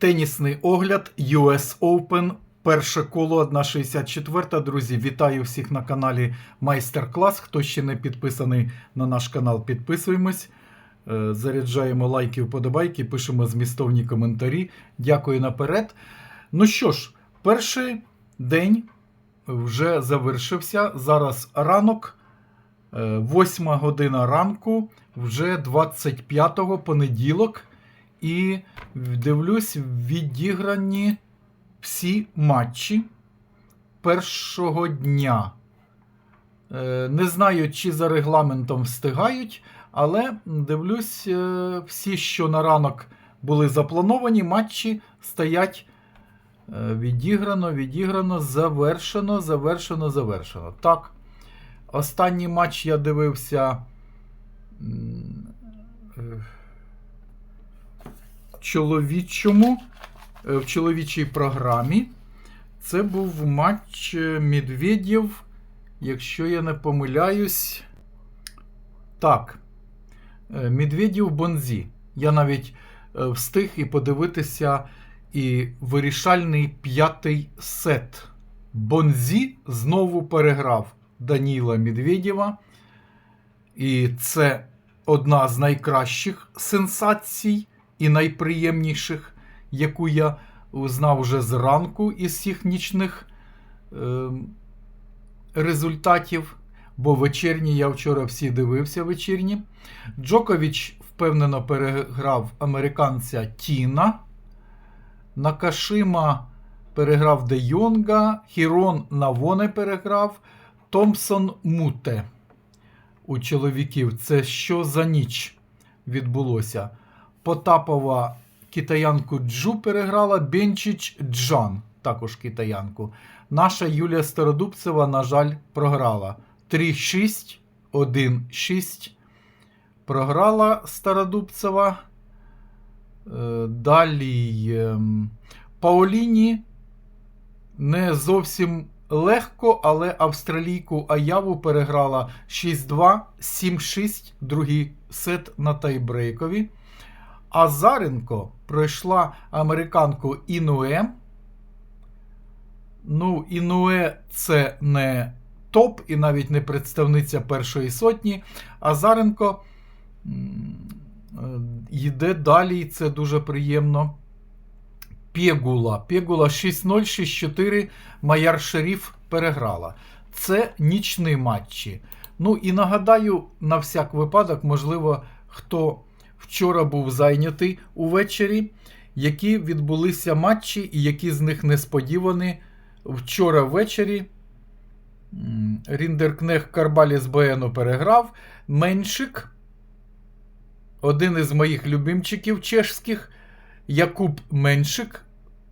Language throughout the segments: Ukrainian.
Тенісний огляд US Open. Перше коло 1.64. Друзі, вітаю всіх на каналі Майстер-клас. Хто ще не підписаний на наш канал, підписуємось. Е, Заряджаємо лайки, вподобайки, пишемо змістовні коментарі. Дякую наперед. Ну що ж, перший день вже завершився. Зараз ранок, 8 година ранку, вже 25-го понеділок. І дивлюсь, відіграні всі матчі першого дня. Е, Не знаю, чи за регламентом встигають, але дивлюсь, е, всі, що на ранок були заплановані, матчі стоять е, відіграно, відіграно, завершено, завершено, завершено. Так. Останній матч я дивився. Чоловічому, е, в чоловічій програмі. Це був матч е, Медведєв, якщо я не помиляюсь. Так. е, Медведєв Бонзі. Я навіть встиг і подивитися і вирішальний п'ятий сет. Бонзі знову переграв Даніла Медведєва. І це одна з найкращих сенсацій і найприємніших, яку я узнав вже зранку із всіх нічних е, результатів. Бо вечірні я вчора всі дивився вечірні. Джокович впевнено переграв американця Тіна. Накашима переграв Де Йонга, Хірон Навоне переграв, Томпсон Муте. У чоловіків це що за ніч відбулося? Потапова китаянку Джу переграла, Бенчич Джан, також китаянку. Наша Юлія Стародубцева, на жаль, програла. 3-6, 1-6. Програла Стародубцева. Е, Далі ем, Паоліні не зовсім легко, але австралійку Аяву переграла 6-2, 7-6, другий сет на тайбрейкові. А Заренко пройшла американку Інуе. Ну, Інуе це не топ і навіть не представниця першої сотні. А Заренко е, йде далі, і це дуже приємно. Пєгула. Пєгула 6-0, 6-4. Маяр Шеріф переграла. Це нічні матчі. Ну і нагадаю, на всяк випадок, можливо, хто вчора був зайнятий увечері, які відбулися матчі і які з них несподівані вчора ввечері. Ріндеркнех Карбаліс Боену переграв. Меншик, один із моїх любимчиків чешських, Якуб Меншик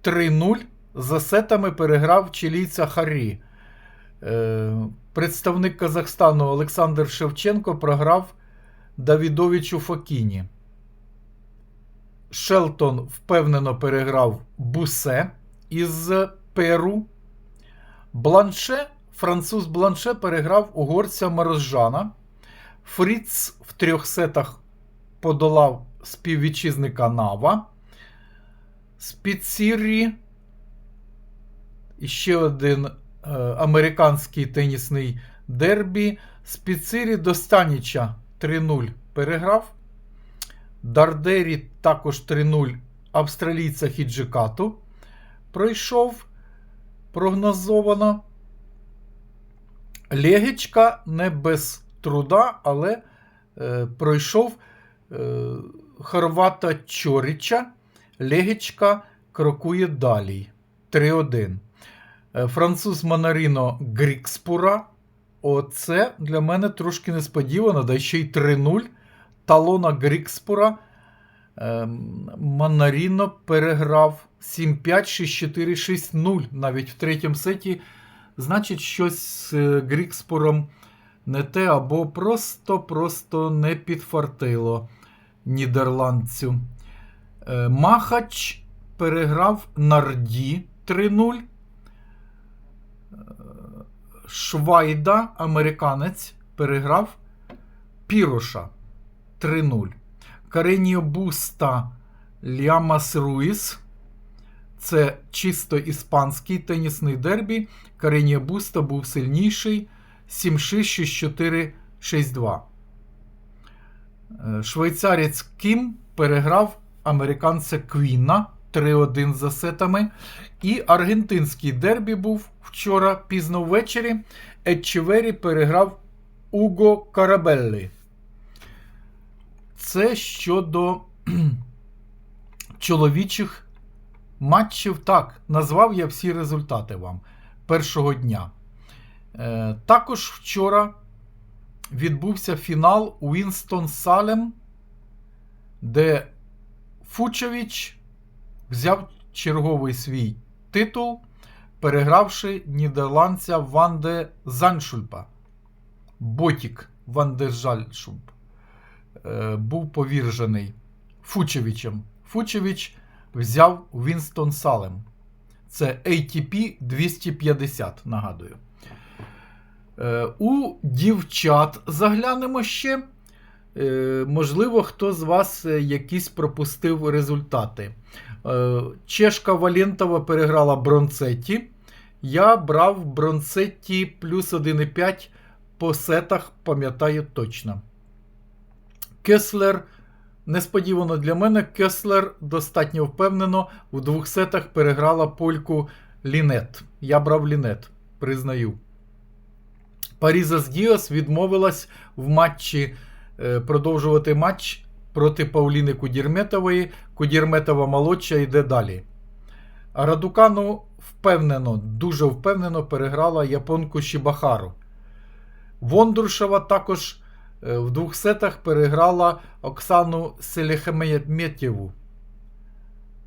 3-0 за сетами переграв чилійця Харі. Е, представник Казахстану Олександр Шевченко програв Давідовичу Фокіні. Шелтон впевнено переграв Бусе із Перу. Бланше, француз Бланше переграв угорця Морозжана. Фріц в трьох сетах подолав співвітчизника Нава. Спіціррі. І ще один е, американський тенісний дербі. Спіцирі до Станіча 3-0 переграв. Дардері також 3-0 австралійця Хіджикату пройшов прогнозовано. Легечка не без труда, але е, пройшов е, Хорвата Чоріча. Легечка крокує далі. 3-1. Е, Француз Манаріно Грікспура. Оце для мене трошки несподівано, да ще й 3-0. Талона Грікспура. Ем, Манаріно переграв 7-5, 6-4, 6-0 навіть в третьому сеті. Значить, щось з е, Грікспуром не те, або просто-просто не підфартило нідерландцю. Е, Махач переграв Нарді 3-0. Е, Швайда, американець, переграв Піроша 3-0. Кареніо Буста Лямас Руїс Це чисто іспанський тенісний дербі. Каренія Буста був сильніший 7-6, 6-4, 6-2. Е, Швейцарець Кім переграв американця Квіна 3-1 за сетами. І аргентинський дербі був вчора пізно ввечері. Етчевері переграв Уго Карабеллі. Це щодо чоловічих матчів. Так, назвав я всі результати вам першого дня. Е, також вчора відбувся фінал Уінстон Салем, де Фучевич взяв черговий свій титул, перегравши нідерландця Ванде Заншульпа. Ботік Ванде Жальшульп е, був повіржений Фучевичем. Фучевич взяв Вінстон Салем. Це ATP 250, нагадую. Е, у дівчат заглянемо ще. Е, можливо, хто з вас е, якісь пропустив результати. Чешка Валентова переграла Бронцетті. Я брав Бронцетті плюс 1,5 по сетах, пам'ятаю точно. Кеслер. Несподівано для мене, Кеслер достатньо впевнено в двох сетах переграла польку Лінет. Я брав Лінет, признаю. Парізас Діос відмовилась в матчі е, продовжувати матч проти Пауліни Кудірметової. Кудірметова молодша йде далі. А Радукану впевнено, дуже впевнено переграла японку Шібахару. Вондуршева також в двох сетах переграла Оксану Селехеметєву.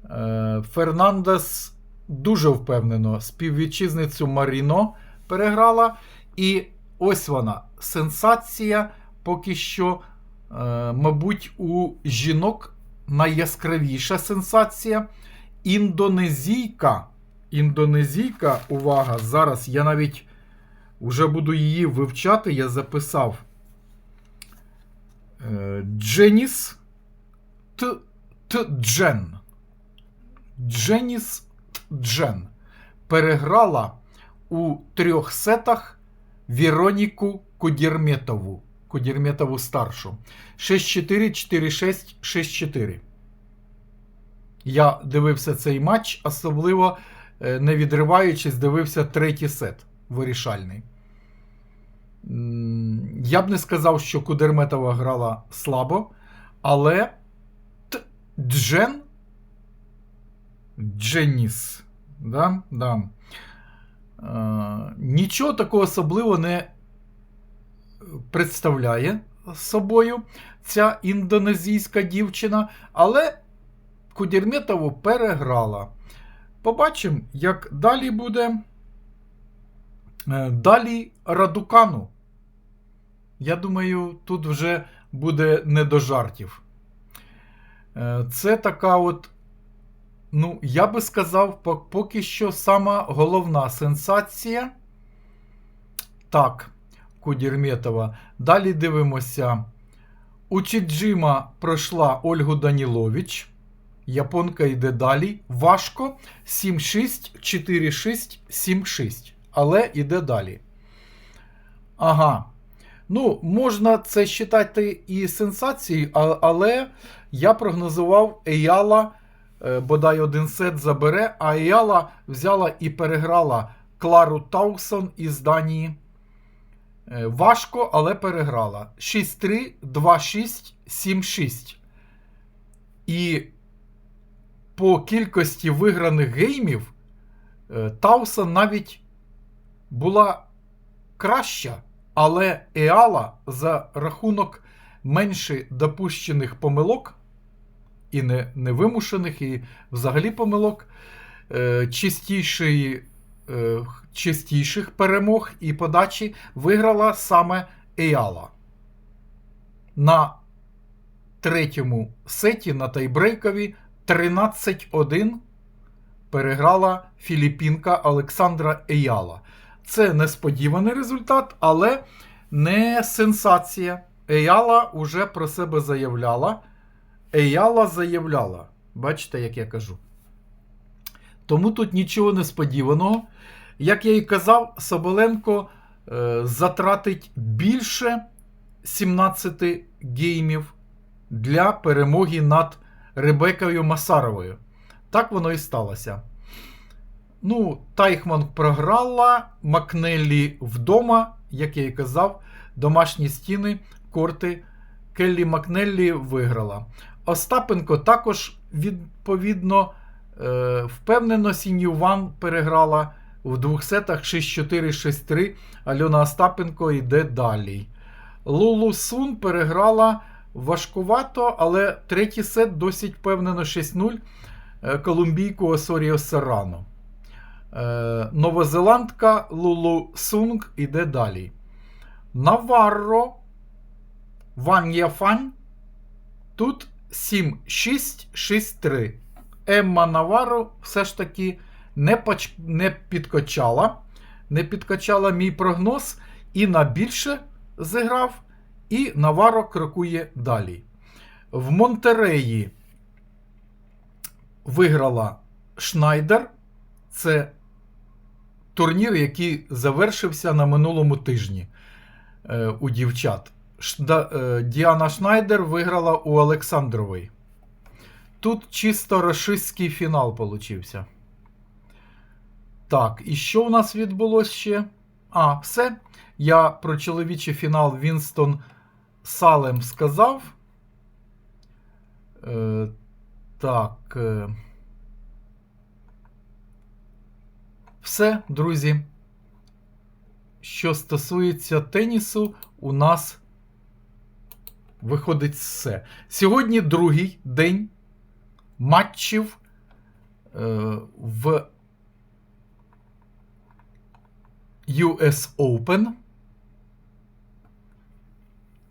Е, Фернандес дуже впевнено співвітчизницю Маріно переграла. І ось вона сенсація поки що, е, мабуть, у жінок найяскравіша сенсація. Індонезійка. Індонезійка, увага, зараз я навіть вже буду її вивчати, я записав. Дженіс Т. Джен. Дженіс Джен переграла у трьох сетах Вероніку Кудірметову. Кудірметову старшу. 6-4, 4-6, 6-4. Я дивився цей матч, особливо е, не відриваючись, дивився третій сет вирішальний. Я б не сказав, що Кудерметова грала слабо, але Джен Дженіс. Да? Да. Е, нічого такого особливо не представляє собою ця індонезійська дівчина, але Кудірметову переграла. Побачимо, як далі буде. Е, далі Радукану. Я думаю, тут вже буде не до жартів. Е, це така от, ну, я би сказав, поки що сама головна сенсація. Так, Кудірметова. Далі дивимося. У Чіджима пройшла Ольгу Данілович. Японка йде далі. Важко. 7-6, 4-6, 7-6 але йде далі. Ага. Ну, можна це вважати і сенсацією, але я прогнозував Еяла, бодай один сет забере, а Еяла взяла і переграла Клару Таусон із Данії. Е, важко, але переграла. 6-3, 2-6, 7-6. І по кількості виграних геймів е, Таусон навіть була краща, але Еала за рахунок менше допущених помилок, і не, невимушених, і взагалі помилок, е, чистішої, е, чистіших перемог і подачі виграла саме Еала. На третьому сеті на тайбрейкові 13-1 переграла філіппінка Олександра Еяла. Це несподіваний результат, але не сенсація. Еяла уже про себе заявляла. Еяла заявляла. Бачите, як я кажу. Тому тут нічого несподіваного. Як я і казав, Соболенко е, затратить більше 17 геймів для перемоги над Ребекою Масаровою. Так воно і сталося. Ну, Тайхман програла, Макнеллі вдома, як я і казав, домашні стіни, корти. Келлі Макнеллі виграла. Остапенко також, відповідно, е, впевнено, Сіньюван переграла в двох сетах 6-4, 6-3. Альона Остапенко йде далі. Лулу Сун переграла важкувато, але третій сет досить впевнено 6-0 е, колумбійку Осоріо Серрано. Е, Новозеландка Лулу Сунг іде далі. Наварро Ван Яфань. Тут 7-6-6-3. Емма Наваро все ж таки не, поч... не підкачала. Не підкачала мій прогноз і на більше зіграв. І Наваро крокує далі. В Монтереї виграла Шнайдер. Це турнір, який завершився на минулому тижні е, у дівчат. Е, Діана Шнайдер виграла у Олександрової. Тут чисто рашистський фінал получився. Так, і що у нас відбулося ще? А, все. Я про чоловічий фінал Вінстон Салем сказав. Е, так. Е, все, друзі. Що стосується тенісу, у нас виходить все. Сьогодні другий день матчів е, в US Open.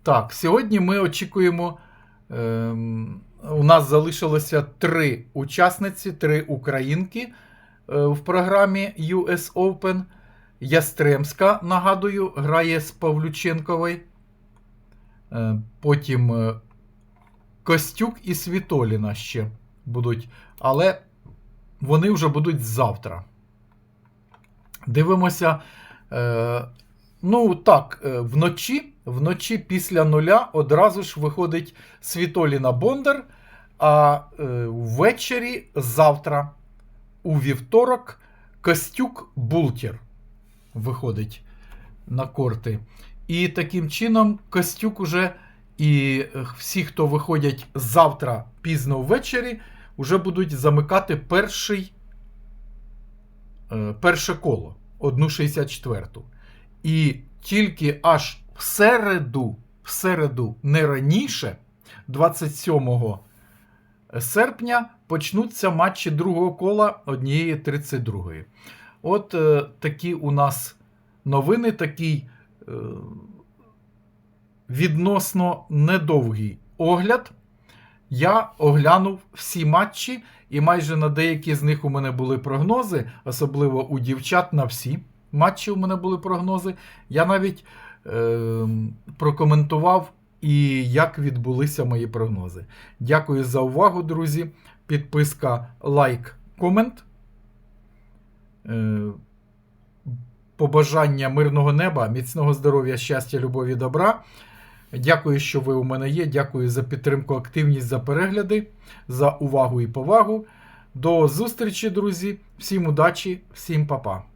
Так, сьогодні ми очікуємо. Е, у нас залишилося три учасниці, три українки в програмі US Open. Ястремська, нагадую, грає з Павлюченковою. Е, потім е, Костюк і Світоліна ще будуть. Але вони вже будуть завтра. Дивимося. Е, ну, так, е, вночі, вночі після нуля одразу ж виходить Світоліна Бондар. А е, ввечері завтра, у вівторок, Костюк Бултір виходить на корти. І таким чином Костюк уже і всі, хто виходять завтра пізно ввечері, вже будуть замикати перший, е, перше коло, 1,64. І тільки аж в середу, в середу не раніше, 27 серпня, почнуться матчі другого кола однієї 32. От е, такі у нас новини, такий е, відносно недовгий огляд. Я оглянув всі матчі, і майже на деякі з них у мене були прогнози, особливо у дівчат на всі матчі у мене були прогнози. Я навіть е, прокоментував і як відбулися мої прогнози. Дякую за увагу, друзі. Підписка, лайк, комент. Е, побажання мирного неба, міцного здоров'я, щастя, любові, добра. Дякую, що ви у мене є. Дякую за підтримку, активність, за перегляди, за увагу і повагу. До зустрічі, друзі. Всім удачі, всім па-па.